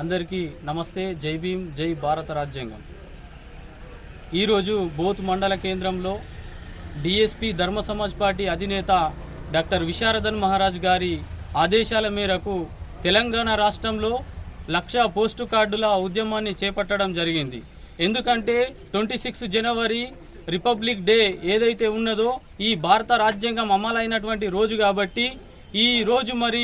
అందరికీ నమస్తే. జై భీమ్ జై భారత రాజ్యాంగం. ఈరోజు బోత్ మండల కేంద్రంలో డిఎస్పి ధర్మ సమాజ్ పార్టీ అధినేత డాక్టర్ విశారదన్ మహారాజ్ గారి ఆదేశాల మేరకు తెలంగాణ రాష్ట్రంలో లక్ష పోస్టు కార్డుల ఉద్యమాన్ని చేపట్టడం జరిగింది. ఎందుకంటే twenty six January republic day ఏదైతే ఉన్నదో ఈ భారత రాజ్యాంగం అమలైనటువంటి రోజు కాబట్టి ఈ రోజు మరి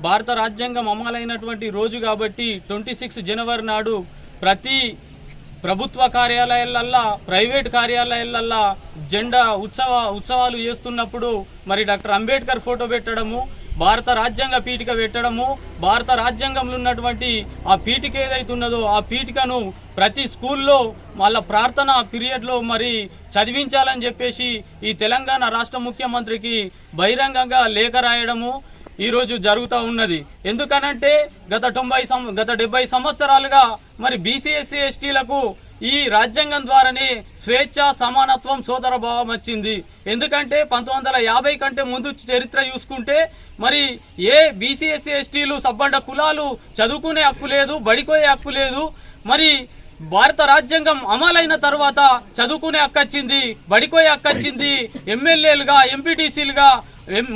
భారత రాజ్యాంగం అమలైనటువంటి రోజు కాబట్టి ట్వంటీ సిక్స్ జనవరి నాడు ప్రతి ప్రభుత్వ కార్యాలయాలల్లా ప్రైవేట్ కార్యాలయాలల్లా జెండా ఉత్సవ ఉత్సవాలు చేస్తున్నప్పుడు మరి డాక్టర్ అంబేద్కర్ ఫోటో పెట్టడము భారత రాజ్యాంగ పీఠిక పెట్టడము భారత రాజ్యాంగంలో ఉన్నటువంటి ఆ పీఠిక ఏదైతే ఉన్నదో ఆ పీఠికను ప్రతి స్కూల్లో వాళ్ళ ప్రార్థన పీరియడ్లో మరి చదివించాలని చెప్పేసి ఈ తెలంగాణ రాష్ట్ర ముఖ్యమంత్రికి బహిరంగంగా లేఖ రాయడము ఈరోజు జరుగుతూ ఉన్నది. ఎందుకనంటే గత తొంభై గత డెబ్బై సంవత్సరాలుగా మరి బీసీఎస్సీ ఎస్టీలకు ఈ రాజ్యాంగం ద్వారానే స్వేచ్ఛ సమానత్వం సోదర భావం వచ్చింది. ఎందుకంటే పంతొమ్మిది వందల యాభై కంటే ముందు చరిత్ర చూసుకుంటే మరి ఏ బీసీఎస్సీ ఎస్టీలు సబ్బండ కులాలు చదువుకునే హక్కు లేదు బడికోయే హక్కు లేదు మరి భారత రాజ్యాంగం అమలైన తర్వాత చదువుకునే హక్కు వచ్చింది బడికోయే హక్కు వచ్చింది ఎమ్మెల్యేలుగా ఎంపీటీసీలుగా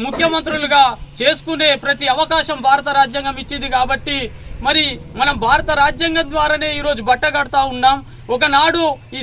ముఖ్యమంత్రులుగా చేసుకునే ప్రతి అవకాశం భారత రాజ్యాంగం ఇచ్చింది కాబట్టి మరి మనం భారత రాజ్యాంగం ద్వారానే ఈరోజు బట్ట కడతా ఉన్నాం. ఒకనాడు ఈ